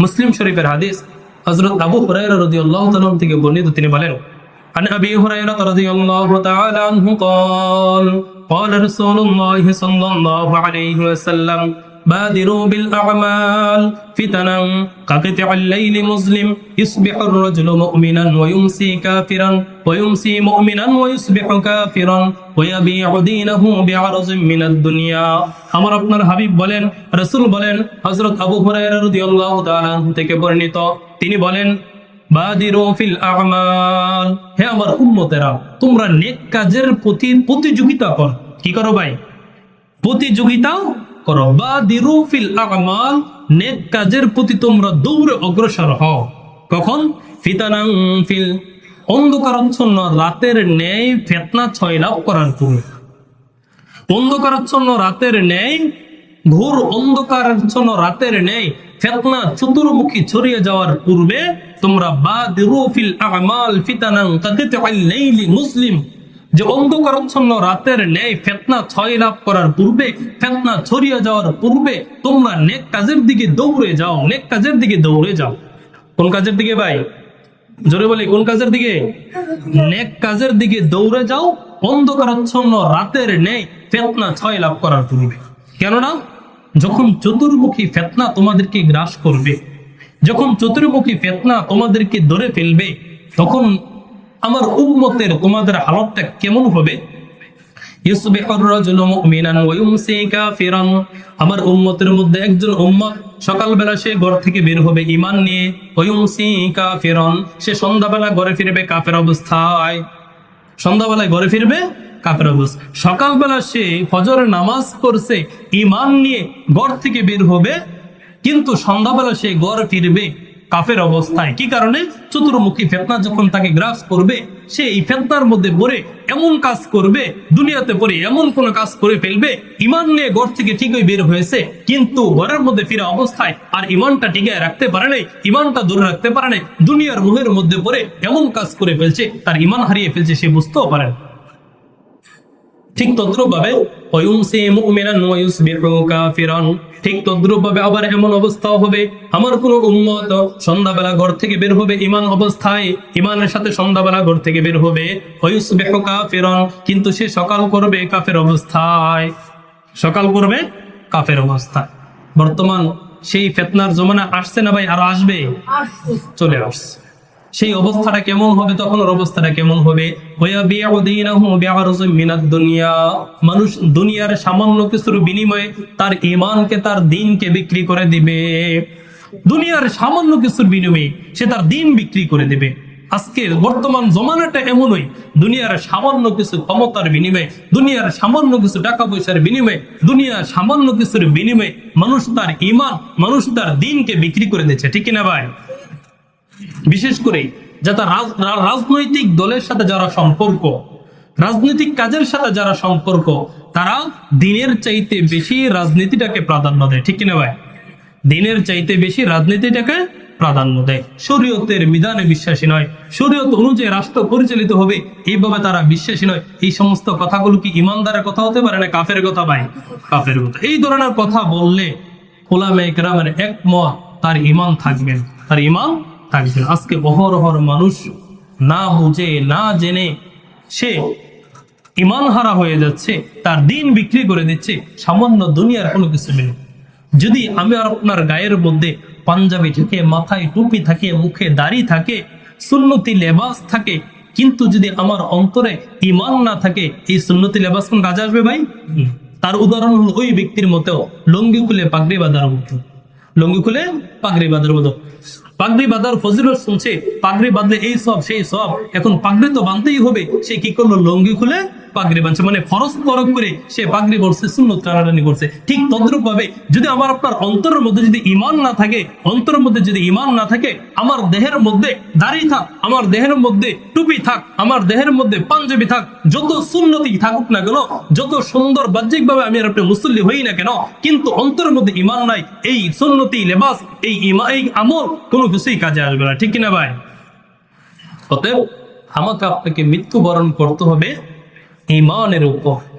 মুসলিম শরীফের হাদিস হযরত আবু হুরায়রা রাদিয়াল্লাহু তাআলা থেকে বর্ণিত তিনি বলেন عن أبي هريرة رضي الله تعالى عنه قال قال رسول الله صلى الله عليه وسلم بادروا بالأعمال فتنا كقطع الليل مسلم يصبح الرجل مؤمنا ويمسي كافرا ويمسي مؤمنا ويصبح كافرا ويبيع دينه بعرض من الدنيا আমার আপনার হাবিব বলেন রসুল বলেন হযরত আবু হুরায়রা রাদিয়াল্লাহু তাআলা আনহু থেকে বর্ণিত তিনি বলেন বাদিরু ফিল আমাল হে আমার উম্মতেরা তোমরা নেক কাজের প্রতি প্রতিযোগিতা কর কি করো ভাই প্রতিযোগিতা কাজের প্রতি তোমরা দৌড়ে অগ্রসর হও। কখন? রাতের ন্যায় ফেতনা ছয় লাভ করার পূর্বে অন্ধকারাচ্ছন্ন রাতের ন্যায়, ঘোর রাতের ন্যায় ফেতনা চতুর্মুখী ছড়িয়ে যাওয়ার পূর্বে তোমরা বাদিরু ফিল আমাল ফিতানাং লাইলি মুসলিম যে অন্ধকারাচ্ছন্ন রাতের ন্যায় ফেতনা ছয় লাভ করার পূর্বে, ফেতনা ছড়িয়ে যাওয়ার পূর্বে তোমরা নেক কাজের দিকে দৌড়ে যাও, নেক কাজের দিকে দৌড়ে যাও। কোন কাজের দিকে ভাই? জোরে বলি, কোন কাজের দিকে? নেক কাজের দিকে দৌড়ে যাও, অন্ধকারাচ্ছন্ন রাতের নেই ফেতনা ছয় লাভ করার পূর্বে। কেননা, যখন চতুর্মুখী ফেতনা তোমাদেরকে গ্রাস করবে, যখন চতুর্মুখী ফেতনা তোমাদেরকে ধরে ফেলবে, তখন আমার উম্মতের তোমাদের হালতটা কেমন হবে? আমার উম্মতের মধ্যে একজন উম্মত সকালবেলা সে ঘর থেকে বের হবে ইমান নিয়ে। কাফিরান, সে সন্ধ্যাবেলা ঘরে ফিরবে কাফের অবস্থায়। সন্ধ্যাবেলায় ঘরে ফিরবে কাফের অবস্থা। সকালবেলা সে ফজরের নামাজ করছে ইমান নিয়ে ঘর থেকে বের হবে। কিন্তু সন্ধ্যাবেলা সে ঘর ফিরবে কাফের অবস্থায় কি কারণে চতুর্মুখী ফেতনা যখন তাকে গ্রাস করবে, সে এই ফেতনার মধ্যে পড়ে এমন কাজ করবে, দুনিয়াতে পড়ে এমন কোন কাজ করে ফেলবে, ইমান নিয়ে ঘর থেকে ঠিকই বের হয়েছে, কিন্তু ঘরের মধ্যে ফিরা অবস্থায় আর ইমানটা টিকে রাখতে পারে নাই, ইমানটা ধরে রাখতে পারে নাই, দুনিয়ার মুহের মধ্যে পড়ে এমন কাজ করে ফেলছে, তার ইমান হারিয়ে ফেলছে, সে বুঝতেও পারে না। ঠিক তদ্রুপ ভাবে ওয়ুমসি মুমিনান ওয়া ইউসবিহু কাফিরান। ঠিক তদ্রুপ ভাবে আবার এমন অবস্থাও হবে আমার কোন উম্মত সন্ধ্যাবেলা ঘর থেকে বের হবে ইমান অবস্থায় ইমানের সাথে সন্ধ্যাবেলা ঘর থেকে বের হবে। কাফিরান কিন্তু সে সকাল করবে কাফের অবস্থায়। সকাল করবে কাফের অবস্থায়। বর্তমান সেই ফেতনার জমানা আসছে না ভাই? আরও আসবে? চলে আসছে। সেই অবস্থাটা কেমন হবে? তখন ওর অবস্থাটা কেমন হবে? মানুষ দুনিয়ার সামান্য কিছুর বিনিময়ে তার ঈমানকে, তার দিনকে বিক্রি করে দিবে। দুনিয়ার সামান্য কিছুর বিনিময়ে সে তার দিন বিক্রি করে দেবে। আজকের বর্তমান জমানাটা এমনই, দুনিয়ার সামান্য কিছু ক্ষমতার বিনিময়ে, দুনিয়ার সামান্য কিছু টাকা পয়সার বিনিময়ে, দুনিয়ার সামান্য কিছুর বিনিময়ে মানুষ তার ইমান মানুষ তার দিনকে বিক্রি করে দিচ্ছে। ঠিক কিনা ভাই? বিশেষ করে যারা রাজনৈতিক দলের সাথে যারা সম্পর্ক, রাজনৈতিক কাজের সাথে যারা সম্পর্ক, তারা দিনের চাইতে বেশি রাজনীতিটাকে প্রাধান্য দেয়। ঠিক কিনা ভাই? দিনের চাইতে বেশি রাজনীতিটাকে প্রাধান্য দেয়। শরীয়তের বিধানে বিশ্বাসী নয়। শরীয়ত অনুযায়ী রাষ্ট্র পরিচালিত হবে, এইভাবে তারা বিশ্বাসী নয়। এই সমস্ত কথাগুলো কি ইমানদারের কথা হতে পারে না কাফের কথা ভাই? কাফের কথা। এই ধরনের কথা বললে ওলামে একরামের একমত তার ইমান থাকবেন তার ইমান থাকবেন আজকে অহরহর মানুষ না বুঝে, না জেনে সে ইমান হারা হয়ে যাচ্ছে, তার দিন বিক্রি করে দিচ্ছে, সামান্য দুনিয়ার কোনো কিছু মিলে যদি আমি আর আপনার গায়ের মধ্যে পাঞ্জাবি থাকে, মাথায় টুপি থাকে, মুখে দাড়ি থাকে, সুন্নতি লেবাস থাকে, কিন্তু যদি আমার অন্তরে ইমান না থাকে, এই সুন্নতি লেবাস কোন কাজে আসবে ভাই? তার উদাহরণ হলো ওই ব্যক্তির মতো লঙ্গি খুলে পাগড়ি বাঁধার মতো। লঙ্গি খুলে পাগড়ি বাঁধার মতো। পাগড়ি বাঁধার ফজিল শুনছে, পাগড়ি বাঁধলে এই সব, সেই সব। এখন পাগড়ি তো বাঁধতেই হবে। সে কি করল? লঙ্গি খুলে পাগড়ি বাঁধছে মানে ফরজ তরক করে সে পাগড়ি করছে, সুন্নত টানাটানি করছে। ঠিক তদ্রুপ ভাবে যদি আমার আপনার অন্তরের মধ্যে যদি ইমান না থাকে, অন্তরের মধ্যে যদি ইমান না থাকে, আমার দেহের মধ্যে দাড়ি থাক, আমার দেহের মধ্যে টুপি থাক, আমার দেহের মধ্যে পাঞ্জাবি থাক, যত সুন্নতি থাকুক না কেন, যত সুন্দর বাহ্যিক ভাবে আমি আর আপনি মুসল্লি হই না কেন, কিন্তু অন্তরের মধ্যে ইমান নাই, এই সুন্নতি, লেবাস, এই ইমা এই আমল, কোনো কিছুই কাজে আসবে না। ঠিক কিনা ভাই? অতএব আমাকে আপনাকে মৃত্যুবরণ করতে হবে। ইমানের উপর।